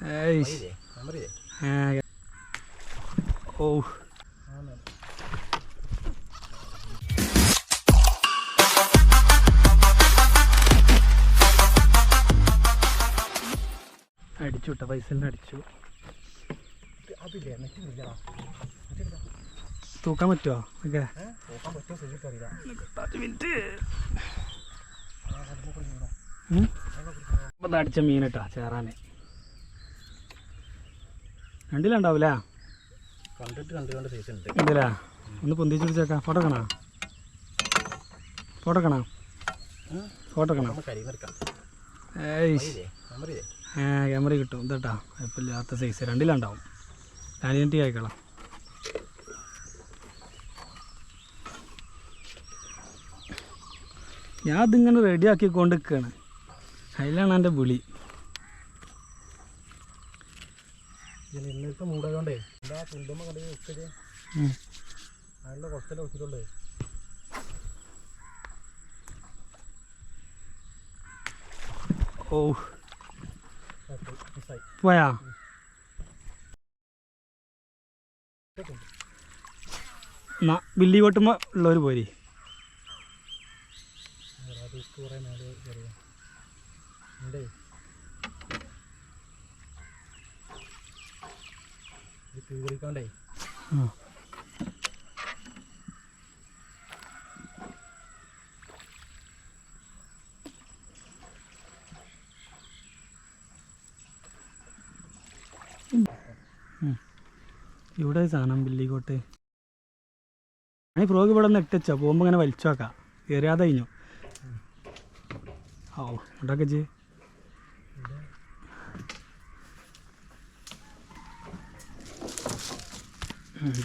ഏയ് ആ, ഓ അടിച്ചു വിട്ട പൈസ അടിച്ചു. തൂക്കാൻ പറ്റുമോ ഓക്കെ. മിനിറ്റ്. അടിച്ച മീൻ കേട്ടോ ചേറാന്. രണ്ടിലുണ്ടാവൂല കണ്ടിട്ട് കണ്ട് കണ്ട് സൈസ് ഉണ്ട്. ഇതിലാ ഒന്ന് പൊന്തിച്ച് പിടിച്ചേക്കാം. ഫോട്ടോ കാണാം ഫോട്ടോ കാണാം ഫോട്ടോ കാണാം ക്യാമറ കിട്ടും. ഇതട്ടാ കുഴപ്പമില്ലാത്ത സൈസ് രണ്ടിലുണ്ടാവും. ഞാനിട്ട് ആയിക്കോളാം. ഞാൻ അതിങ്ങനെ റെഡി ആക്കിക്കൊണ്ട് നിൽക്കുകയാണ് അതിലാണ് എന്റെ വിളി ഇതിന് ഇന്നത്തെ മൂടായതുകൊണ്ടേ എന്താ തുണ്ടുമ്പോ കണ്ടു വെച്ചത് അതിനുള്ള കുറച്ചല്ലേ വെച്ചിട്ടുള്ളൂ ഓ പോയാ? എന്നാ ബില്ലി കൊട്ടുമ്പോൾ ഉള്ളവർ പോരി. കുറേ മേലെ കയറിയ ഉണ്ടേ ഇത് കീറിക്കാണ്ടേ. ഇവിടെ സാധനം ബില്ലിക്കോട്ട്. ഞാൻ ഈ ഫ്രോഗ് ഇവിടെ നിന്ന് പോകുമ്പോ പോകുമ്പോൾ ഇങ്ങനെ വലിച്ചു നോക്കാം കയറിയാതെ കഴിഞ്ഞു. ഓ ഉണ്ടാക്കെ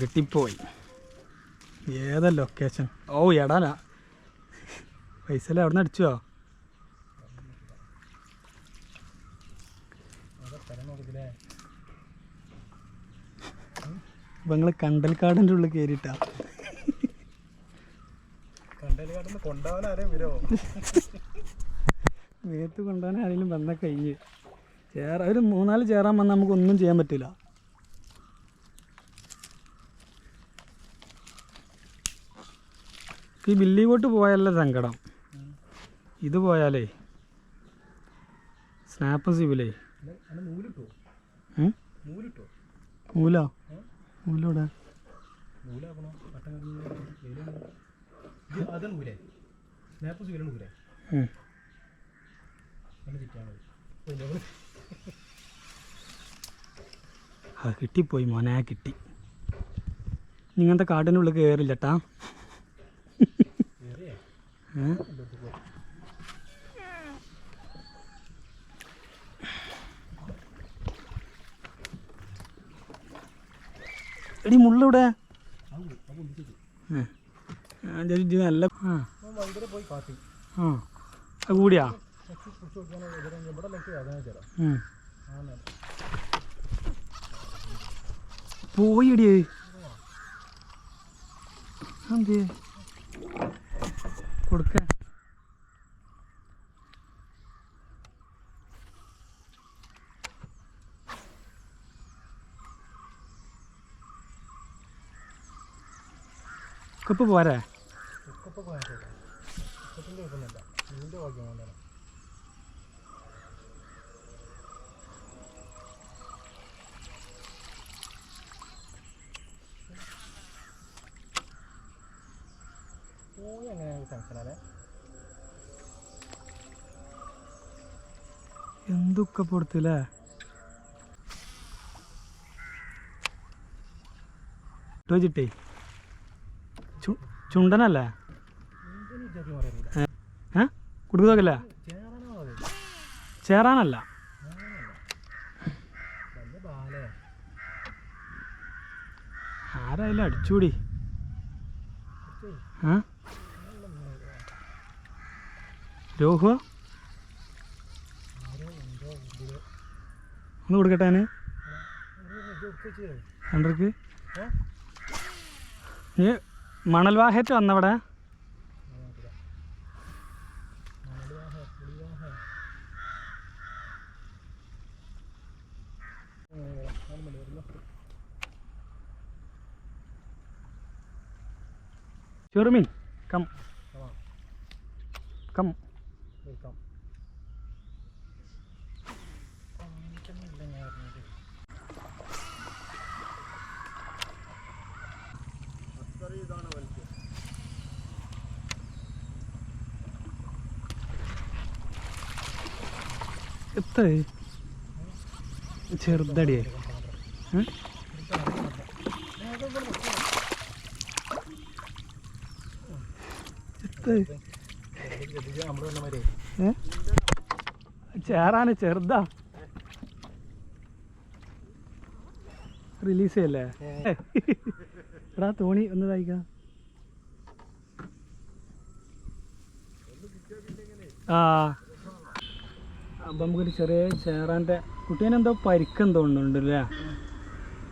കിട്ടിപ്പോയി. ഏതാ ലൊക്കേഷൻ ഓ എടാനാ. പൈസ അല്ലേ അവിടെ നിന്ന് അടിച്ചോ അപ്പം നിങ്ങൾ കണ്ടൽക്കാടിന്റെ ഉള്ളിൽ കയറിയിട്ടാ കൊണ്ടുപോകാൻ ആരെങ്കിലും വന്ന കഴിഞ്ഞ്. ചേറ ഒരു മൂന്നാൽ ചേറാൻ വന്നാൽ നമുക്കൊന്നും ചെയ്യാൻ പറ്റില്ല ഈ ബില്ലിങ്ങോട്ട് പോയാലല്ലേ പോയല്ല സങ്കടം. ഇത് പോയാലേ സ്നാപ്പ് സിബിലേ. മൂല നൂലിട്ടോ ഉം? കിട്ടി. നൂലേ സ്നാപ്പ് സൂര്യൻ എടി മുള്ളിവിടെ പോയി നല്ല ആ. പോയി കൂടിയാ? പോയിടി എന്ത് കൊടുക്ക. കുപ്പ് പോരാ? കുപ്പ് പോരാ. ഉക്കത്തിന്റെ കേൾക്കുന്നില്ല ഇതിന്റെ ഭാഗ്യം കൊണ്ടാണ് പോയി എങ്ങനെയാണ് ടെൻഷനാലേ എന്തൊക്കെ പൊടുത്തില്ലേ? വെച്ചിട്ടേ. ചു- ചുണ്ടനല്ലേ? ഏ കുടുക്കുതോക്കല്ലേ ചേറാനല്ല. ആരായാലും അടിച്ചുകൂടി ആ രോഹു ഒന്ന് കൊടുക്കട്ടെ ഞാൻ ഏ നീ മണൽ വാഹറ്റ് വന്നവിടെ? ചെറുമീൻ കം. കം. വെൽക്കം എത്ര ചെറുതടിയേ ഉം? എത്ര നമ്മൾ വന്ന മാതിരി ഏ? ചേറാന് ചെറുതാ. റിലീസ് ചെയ്യല്ലേ എടാ തോണി ഒന്ന് തയ്ക്ക. ആ. അപ്പം നമുക്കൊരു ചെറിയ ചേറാന്റെ കുട്ടീനെ എന്തോ പരിക്കെന്തോ നമ്മൾ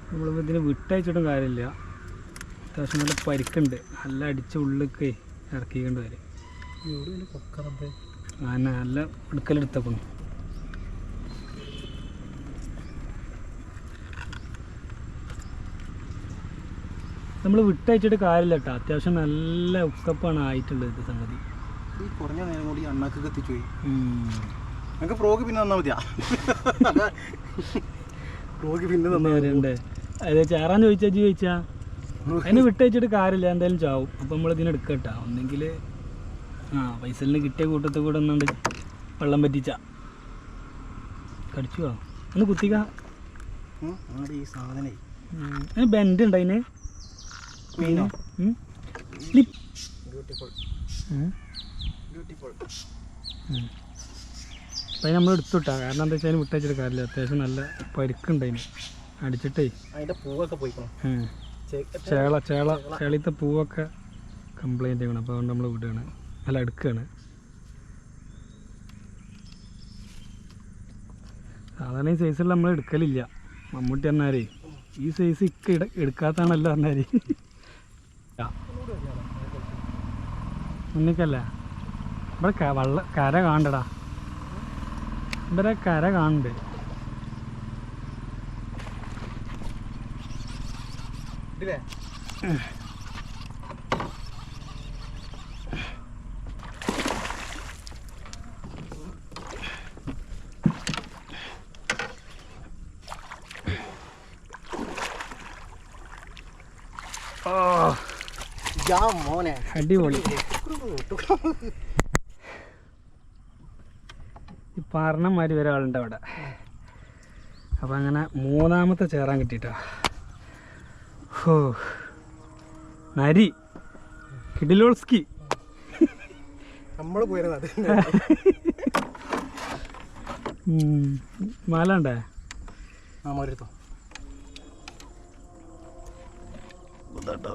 നമ്മളിപ്പോൾ ഇതിന് വിട്ടയച്ചിട്ടും കാര്യമില്ല. അത്യാവശ്യം നല്ല പരിക്കുണ്ട്. നല്ല അടിച്ച ഉള്ളിലേക്ക് ഇറക്കിക്കൊണ്ട് വരും ആന നല്ല എടുക്കലെടുത്തപ്പം നമ്മൾ വിട്ടയച്ചിട്ട് കാര്യമില്ല കേട്ടോ. അത്യാവശ്യം നല്ല ഉക്കപ്പാണ് ആയിട്ടുള്ളത് ഇത് സംഗതി. ഈ കുറഞ്ഞ നേരം കൂടി അണ്ണാക്ക് എത്തിച്ചു പോയി. ഞങ്ങൾക്ക് പ്രോഗ് പിന്നെ തന്നാൽ മതിയാ. പ്രോഗ് പിന്നെ വരണ്ടേ അതെ ചേറാൻ ചോദിച്ചാ ചോദിച്ചാ? അതിന് വിട്ടയച്ചിട്ട് കാര്യമില്ല എന്തായാലും ചാവും. അപ്പം നമ്മൾ ഇതിനെടുക്കട്ടാ. ഒന്നെങ്കിൽ ആ പൈസലിന് കിട്ടിയ കൂട്ടത്തിൽ കൂടെ ഒന്നുണ്ട്. വെള്ളം പറ്റിച്ച. കടിച്ചു? ഒന്ന് കുത്തിക്ക. ഈ സാധനേ. ഉം. അതിന് ബെൻഡ് ഉണ്ട് അതിന്? മീനോ. അപ്പം നമ്മൾ എടുത്തുട്ടാ കാരണം എന്താ വെച്ചാൽ വിട്ടയച്ചിട്ട് കാര്യമില്ല അത്യാവശ്യം നല്ല പരിക്കുണ്ട് അതിന്. അടിച്ചിട്ടേ. അതിന്റെ പൂവൊക്കെ പോയിക്കണം? ഉം. ചേള ചേള ചേളിത്തെ പൂവൊക്കെ കംപ്ലൈന്റ് ചെയ്യണം. അപ്പോൾ അതുകൊണ്ട് നമ്മൾ വിടുകയാണ്. അല്ല അടുക്കാണ് സാധാരണ ഈ സൈസിൽ നമ്മൾ എടുക്കലില്ല. മമ്മൂട്ടി പറഞ്ഞാരേ ഈ സൈസ് ഇക്ക എടുക്കാത്തതാണല്ലോ പറഞ്ഞാര്. മുന്നിക്കല്ല ഇവിടെ വള്ള കര കാണണ്ടടാ. ഇവിടെ കര കാണണ്ട്. ഇതില്ലേ മോനെ. അടിപൊളി. ഈ പറഞ്ഞമാതിരി ഒരാളുണ്ട് അവിടെ. അപ്പം അങ്ങനെ മൂന്നാമത്തെ ചേറാൻ കിട്ടിട്ടോ ഹോ. നരി. കിഡിലോൾസ്കി നമ്മൾ പോയിരുന്നത് മല ഉണ്ടേ ആ മോരെടുത്തോ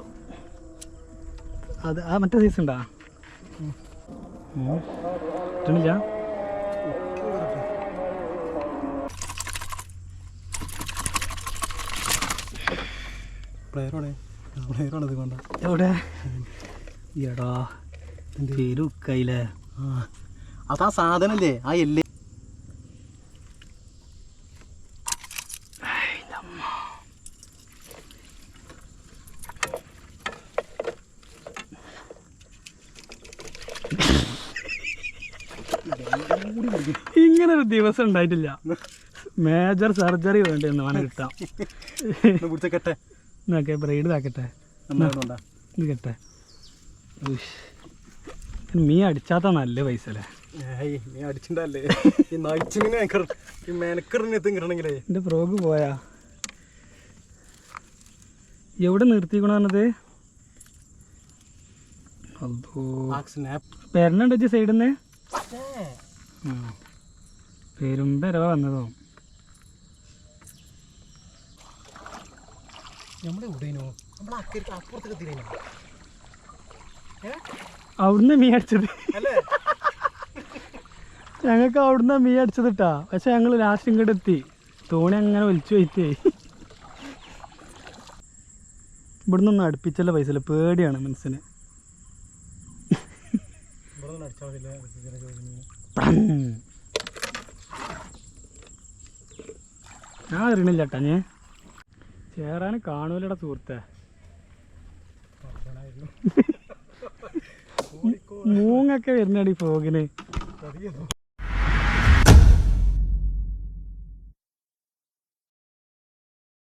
അത് ആ മറ്റേ സൈസ് ഉണ്ടാ? കിട്ടണില്ല എവിടെ? എടാ പേരുക്കയില്ലേ അതാ സാധനല്ലേ? ആ എല്ല് ഇങ്ങനെ ഒരു ദിവസം ഉണ്ടായിട്ടില്ല. മേജർ സർജറി വേണ്ടിയെന്ന് വേണം കിട്ടാം. പിടിച്ച കെട്ടെ നോക്കെ ബ്രൈഡ് ഇതാക്കട്ടെ. നമ്മളോണ്ടാ ഇത് കെട്ടെ മീ മീൻ അടിച്ചാത്ത നല്ല പൈസ അല്ലേ എന്റെ എന്റെ പോയാ. എവിടെ നിർത്തിക്കണത് പെരനുണ്ട് സൈഡിൽ നിന്ന് പെരുമ്പരവ വന്നതോ? അവിടുന്ന് മീൻ അടിച്ചത്. ഞങ്ങൾക്ക് അവിടുന്ന് മീൻ അടിച്ചത് ഇട്ടാ പക്ഷെ ഞങ്ങൾ ലാസ്റ്റ് ഇങ്ങോട്ട് എത്തി. തോണി അങ്ങനെ വലിച്ചു വയ്ക്കേ ഇവിടുന്ന് ഒന്നും അടുപ്പിച്ചല്ല പൈസ പേടിയാണ് മനസ്സിന്. ഇവിടെ അടിച്ചാൽ മതില്ലേ പ്രം. ഞാൻ അറിയണില്ല ചേട്ടാ ഞാൻ. ചേറാൻ കാണൂലടാ സുഹൃത്തെ. മൂങ്ങൊക്കെ വരുന്നടി ഫോഗിന്.